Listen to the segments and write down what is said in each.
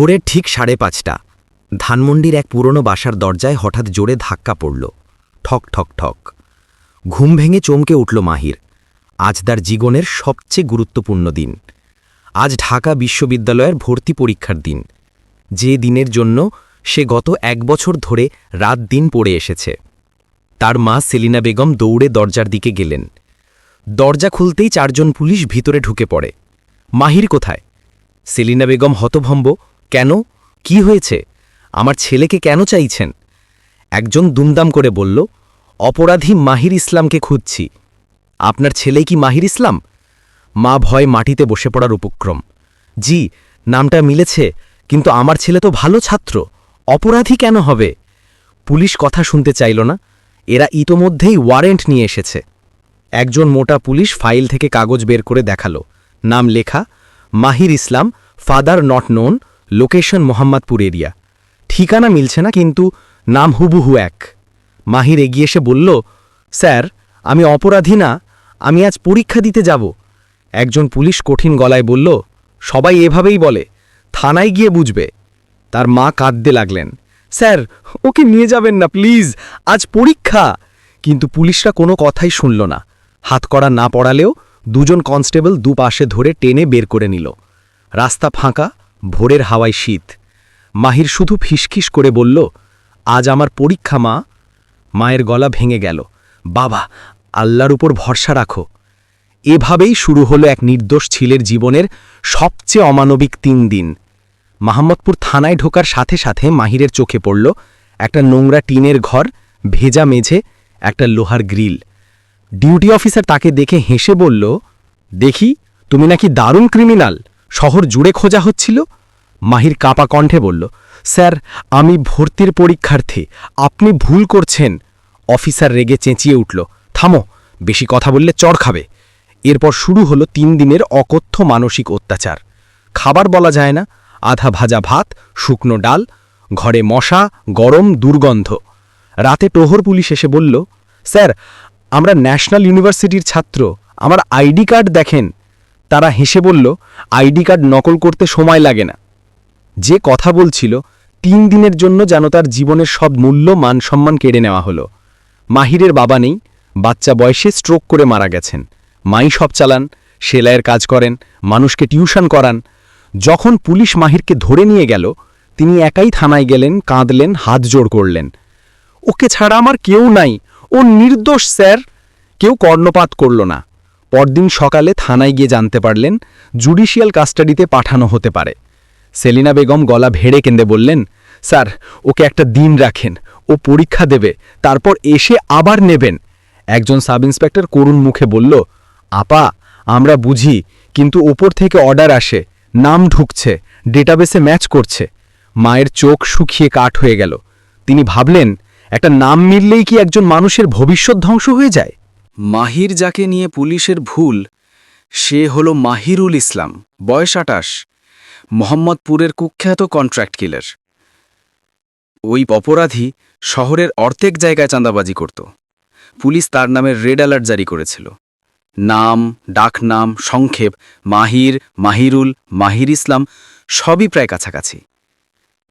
ভোরের ঠিক সাড়ে পাঁচটা। ধানমন্ডির এক পুরনো বাসার দরজায় হঠাৎ জোরে ধাক্কা পড়ল। ঠক ঠক ঠক। ঘুম ভেঙে চমকে উঠল মাহির। আজ তার জীবনের সবচেয়ে গুরুত্বপূর্ণ দিন। আজ ঢাকা বিশ্ববিদ্যালয়ের ভর্তি পরীক্ষার দিন। যে দিনের জন্য সে গত এক বছর ধরে রাত দিন পড়ে এসেছে। তার মা সেলিনা বেগম দৌড়ে দরজার দিকে গেলেন। দরজা খুলতেই চারজন পুলিশ ভিতরে ঢুকে পড়ে। মাহির কোথায়? সেলিনা বেগম হতভম্ব কেন? কি হয়েছে? আমার ছেলেকে কেন চাইছেন? একজন দুমদাম করে বলল, অপরাধী মাহির ইসলামকে খুঁজছি। আপনার ছেলেই কি মাহির ইসলাম? মা ভয় মাটিতে বসে পড়ার উপক্রম। জি, নামটা মিলেছে, কিন্তু আমার ছেলে তো ভালো ছাত্র। অপরাধী কেন হবে? পুলিশ কথা শুনতে চাইল না। এরা ইতোমধ্যেই ওয়ারেন্ট নিয়ে এসেছে। একজন মোটা পুলিশ ফাইল থেকে কাগজ বের করে দেখাল। নাম লেখা, Mahir Islam, father not known location Mohammadpur area. ঠিকানা মিলছে না, কিন্তু নাম হুবুহু এক। মাহির এগিয়ে এসে বলল, স্যার, আমি অপরাধী না, আমি আজ পরীক্ষা দিতে যাব। একজন পুলিশ কঠিন গলায় বলল, সবাই এভাবেই বলে, থানায় গিয়ে বুঝবে। তার মা কাঁদতে লাগলেন, স্যার, ওকে নিয়ে যাবেন না, প্লিজ, আজ পরীক্ষা। কিন্তু পুলিশরা কোনো কথাই শুনল না। হাত করা না পড়ালেও দুজন কনস্টেবল দুপাশে ধরে টেনে বের করে নিল। রাস্তা ফাঁকা ভোরের হাওয়ায় শীত। মাহির শুধু ফিসখিস করে বলল, আজ আমার পরীক্ষা, মা। মায়ের গলা ভেঙে গেল। বাবা, আল্লাহর উপর ভরসা রাখো। এভাবেই শুরু হলো এক নির্দোষ ছেলের জীবনের সবচেয়ে অমানবিক তিন দিন। মাহমদপুর থানায় ঢোকার সাথে সাথে মাহিরের চোখে পড়ল একটা নোংরা টিনের ঘর, ভেজা মেঝে, একটা লোহার গ্রিল। ডিউটি অফিসার তাকে দেখে হেসে বলল, দেখি, তুমি নাকি দারুণ ক্রিমিনাল। শহর জুড়ে খোঁজা হচ্ছিল? মাহির কাপা কণ্ঠে বলল, স্যার, আমি ভর্তির পরীক্ষার্থী। আপনি ভুল করছেন। অফিসার রেগে চেঁচিয়ে উঠল, থামো, বেশি কথা বললে চড় খাবে। এরপর শুরু হলো তিন দিনের অকথ্য মানসিক অত্যাচার। খাবার বলা যায় না, আধা ভাজা ভাত, শুকনো ডাল, ঘরে মশা, গরম, দুর্গন্ধ। রাতে প্রহর পুলিশ এসে বলল, স্যার, আমরা ন্যাশনাল ইউনিভার্সিটির ছাত্র, আমার আইডি কার্ড দেখেন। তারা হেসে বলল, আইডি কার্ড নকল করতে সময় লাগে না। যে কথা বলছিল, তিন দিনের জন্য যেন তার জীবনের সব মূল্য, মান, সম্মান কেড়ে নেওয়া হলো। মাহিরের বাবা নেই, বাচ্চা বয়সে স্ট্রোক করে মারা গেছেন। মাই সব চালান, সেলাইয়ের কাজ করেন, মানুষকে টিউশন করান। যখন পুলিশ মাহিরকে ধরে নিয়ে গেল, তিনি একাই থানায় গেলেন, কাঁদলেন, হাত জোড় করলেন। ওকে ছাড়া আমার কেউ নাই, ও নির্দোষ, স্যার। কেউ কর্ণপাত করল না। পরদিন সকালে থানায় গিয়ে জানতে পারলেন, জুডিশিয়াল কাস্টাডিতে পাঠানো হতে পারে। সেলিনা বেগম গলা ভেড়ে কেঁদে বললেন, স্যার, ওকে একটা দিন রাখেন, ও পরীক্ষা দেবে, তারপর এসে আবার নেবেন। একজন সাব ইন্সপেক্টর করুণ মুখে বলল, আপা, আমরা বুঝি, কিন্তু ওপর থেকে অর্ডার আসে, নাম ঢুকছে, ডেটাবেসে ম্যাচ করছে। মায়ের চোখ শুকিয়ে কাঠ হয়ে গেল। তিনি ভাবলেন, একটা নাম মিললেই কি একজন মানুষের ভবিষ্যৎ ধ্বংস হয়ে যায়? মাহির যাকে নিয়ে পুলিশের ভুল, সে হল মাহিরুল ইসলাম, বয়স আটাশ, মোহাম্মদপুরের কুখ্যাত কন্ট্রাক্ট কিলার ওই অপরাধী শহরের অর্ধেক জায়গায় চাঁদাবাজি করত। পুলিশ তার নামে রেড অ্যালার্ট জারি করেছিল। নাম, ডাকনাম, সংক্ষেপ, মাহির, মাহিরুল, মাহির ইসলাম সবই প্রায় কাছাকাছি।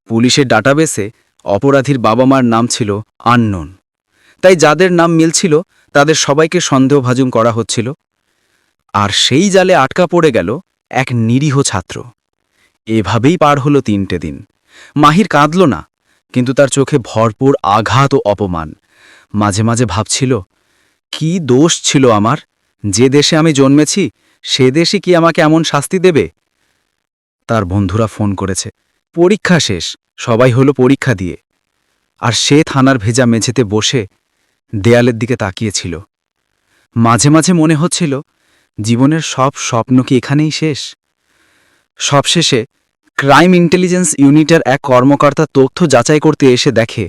পুলিশের ডাটাবেসে অপরাধীর বাবা মার নাম ছিল আননোন। তাই যাদের নাম মিলছিল তাদের সবাইকে সন্দেহভাজুম করা হচ্ছিল। আর সেই জালে আটকা পড়ে গেল এক নিরীহ ছাত্র। এভাবেই পার হলো তিনটে দিন। মাহির কাঁদল না, কিন্তু তার চোখে ভরপুর আঘাত ও অপমান। মাঝে মাঝে ভাবছিল, কি দোষ ছিল আমার? যে দেশে আমি জন্মেছি, সে দেশে কি আমাকে এমন শাস্তি দেবে? তার বন্ধুরা ফোন করেছে, পরীক্ষা শেষ, সবাই হলো পরীক্ষা দিয়ে। আর সে থানার ভেজা মেঝেতে বসে দেয়ালের দিকে তাকিয়েছিল। মাঝে মাঝে মনে হচ্ছিল, জীবনের সব স্বপ্ন কি এখানেই শেষ? সবশেষে, ক্রাইম ইন্টেলিজেন্স ইউনিটের এক কর্মকর্তা তথ্য যাচাই করতে এসে দেখে,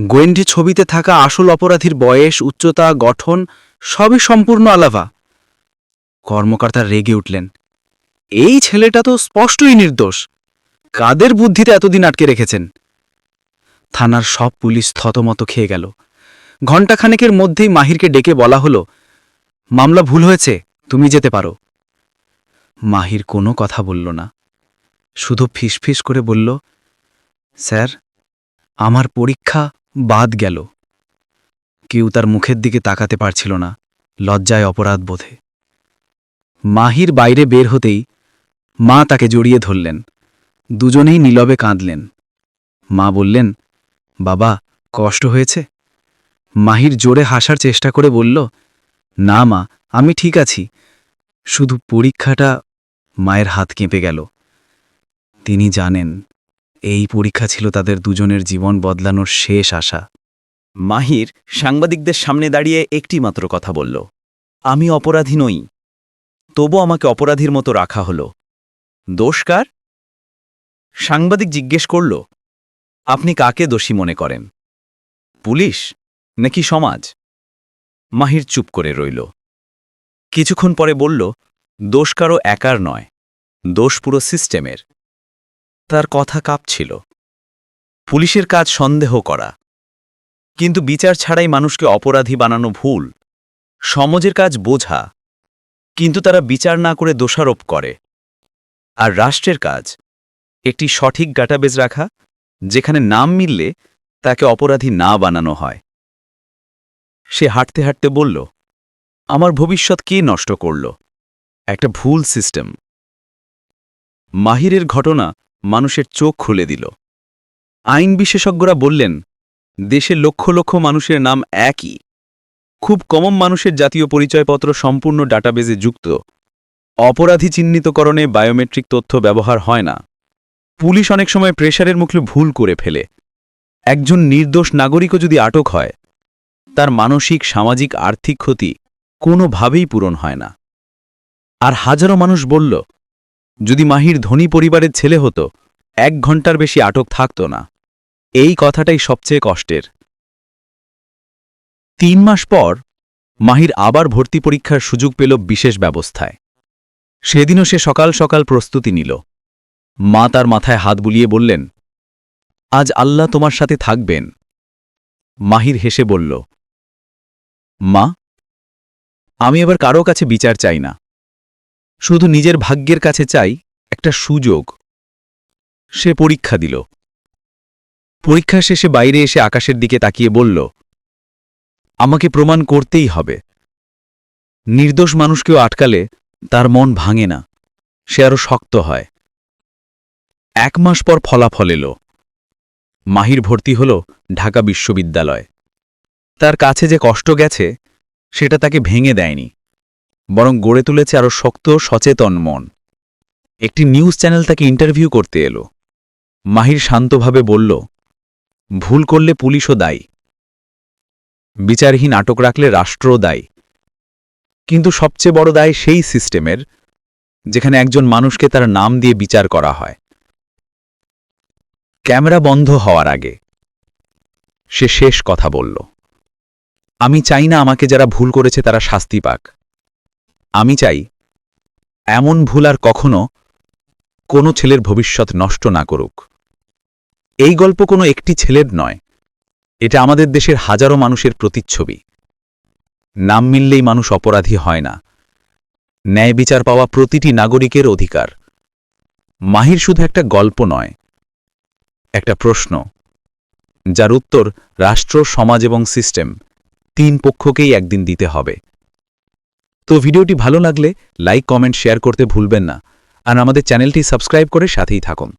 গোয়েন্ডি ছবিতে থাকা আসল অপরাধীর বয়স, উচ্চতা, গঠন সবই সম্পূর্ণ আলাভা কর্মকর্তা রেগে উঠলেন। এই ছেলেটা তো স্পষ্টই নির্দোষ। কাদের বুদ্ধিতে এতদিন আটকে রেখেছেন? থানার সব পুলিশ থতমত খেয়ে গেল। ঘণ্টাখানেকের মধ্যেই মাহিরকে ডেকে বলা হলো, মামলা ভুল হয়েছে, তুমি যেতে পারো। মাহির কোনো কথা বলল না, শুধু ফিসফিস করে বলল, স্যার, আমার পরীক্ষা বাদ গেল। কেউ তার মুখের দিকে তাকাতে পারছিল না, লজ্জায় অপরাধ বোধে। মাহির বাইরে বের হতেই মা তাকে জড়িয়ে ধরলেন। দুজনেই নীলবে কাঁদলেন। মা বললেন, বাবা, কষ্ট হয়েছে? মাহির জোরে হাসার চেষ্টা করে বলল, না মা, আমি ঠিক আছি। শুধু পরীক্ষাটা মায়ের হাত কেঁপে গেল। তিনি জানেন, এই পরীক্ষা ছিল তাদের দুজনের জীবন বদলানোর শেষ আশা। মাহির সাংবাদিকদের সামনে দাঁড়িয়ে একটি মাত্র কথা বলল, আমি অপরাধী নই, তবু আমাকে অপরাধীর মতো রাখা হল। দোষকার সাংবাদিক জিজ্ঞেস করল, আপনি কাকে দোষী মনে করেন? পুলিশ? নাকি সমাজ? মাহির চুপ করে রইল। কিছুক্ষণ পরে বলল, দোষ কারও একার নয়, দোষ পুরো সিস্টেমের। তার কথা কাঁপছিল। পুলিশের কাজ সন্দেহ করা। কিন্তু বিচার ছাড়াই মানুষকে অপরাধী বানানো ভুল, সমাজের কাজ বোঝা। কিন্তু তারা বিচার না করে দোষারোপ করে। আর রাষ্ট্রের কাজ, একটি সঠিক ডাটাবেজ রাখা, যেখানে নাম মিললে তাকে অপরাধী না বানানো হয়। সে হাঁটতে হাঁটতে বলল, আমার ভবিষ্যৎ কে নষ্ট করল? একটা ভুল সিস্টেম। মাহিরের ঘটনা মানুষের চোখ খুলে দিল। আইন বিশেষজ্ঞরা বললেন, দেশে লক্ষ লক্ষ মানুষের নাম একই। খুব কমন মানুষের জাতীয় পরিচয়পত্র সম্পূর্ণ ডাটাবেজে যুক্ত। অপরাধী চিহ্নিতকরণে বায়োমেট্রিক তথ্য ব্যবহার হয় না। পুলিশ অনেক সময় প্রেশারের মুখে ভুল করে ফেলে। একজন নির্দোষ নাগরিকও যদি আটক হয় তার মানসিক, সামাজিক, আর্থিক ক্ষতি কোনোভাবেই পূরণ হয় না। আর হাজারো মানুষ বলল, যদি মাহির ধনী পরিবারের ছেলে হতো, এক ঘণ্টার বেশি আটক থাকত না। এই কথাটাই সবচেয়ে কষ্টের। তিন মাস পর, মাহির আবার ভর্তি পরীক্ষার সুযোগ পেল বিশেষ ব্যবস্থায়। সেদিনও সে সকাল সকাল প্রস্তুতি নিল। মা তার মাথায় হাত বুলিয়ে বললেন, আজ আল্লাহ তোমার সাথে থাকবেন। মাহির হেসে বলল মা, আমি এবার কারও কাছে বিচার চাই না। শুধু নিজের ভাগ্যের কাছে চাই একটা সুযোগ। সে পরীক্ষা দিল। পরীক্ষা শেষে বাইরে এসে আকাশের দিকে তাকিয়ে বলল, আমাকে প্রমাণ করতেই হবে। নির্দোষ মানুষকেও আটকালে তার মন ভাঙে না। সে আরও শক্ত হয়। এক মাস পর ফলাফল এলো। মাহির ভর্তি হল ঢাকা বিশ্ববিদ্যালয়। তার কাছে যে কষ্ট গেছে, সেটা তাকে ভেঙে দেয়নি, বরং গড়ে তুলেছে আরও শক্ত, সচেতন মন। একটি নিউজ চ্যানেল তাকে ইন্টারভিউ করতে এলো। মাহির শান্তভাবে বলল, ভুল করলে পুলিশও দায়ী। বিচারহীন আটক রাখলে রাষ্ট্রও দায়ী। কিন্তু সবচেয়ে বড় দায় সেই সিস্টেমের, যেখানে একজন মানুষকে তার নাম দিয়ে বিচার করা হয়। ক্যামেরা বন্ধ হওয়ার আগে। সে শেষ কথা বলল। আমি চাই না আমাকে যারা ভুল করেছে তারা শাস্তি পাক। আমি চাই এমন ভুল আর কখনো কোনো ছেলের ভবিষ্যৎ নষ্ট না করুক। এই গল্প কোনো একটি ছেলের নয়, এটা আমাদের দেশের হাজারো মানুষের প্রতিচ্ছবি। নাম মিললেই মানুষ অপরাধী হয় না। ন্যায় বিচার পাওয়া প্রতিটি নাগরিকের অধিকার। মাহির শুধু একটা গল্প নয়, একটা প্রশ্ন, যার উত্তর রাষ্ট্র, সমাজ এবং সিস্টেম তিন পক্ষকেই একদিন দিতে হবে। তো ভিডিওটি ভালো লাগলে লাইক, কমেন্ট, শেয়ার করতে ভুলবেন না। আর আমাদের চ্যানেলটি সাবস্ক্রাইব করে সাথেই থাকুন।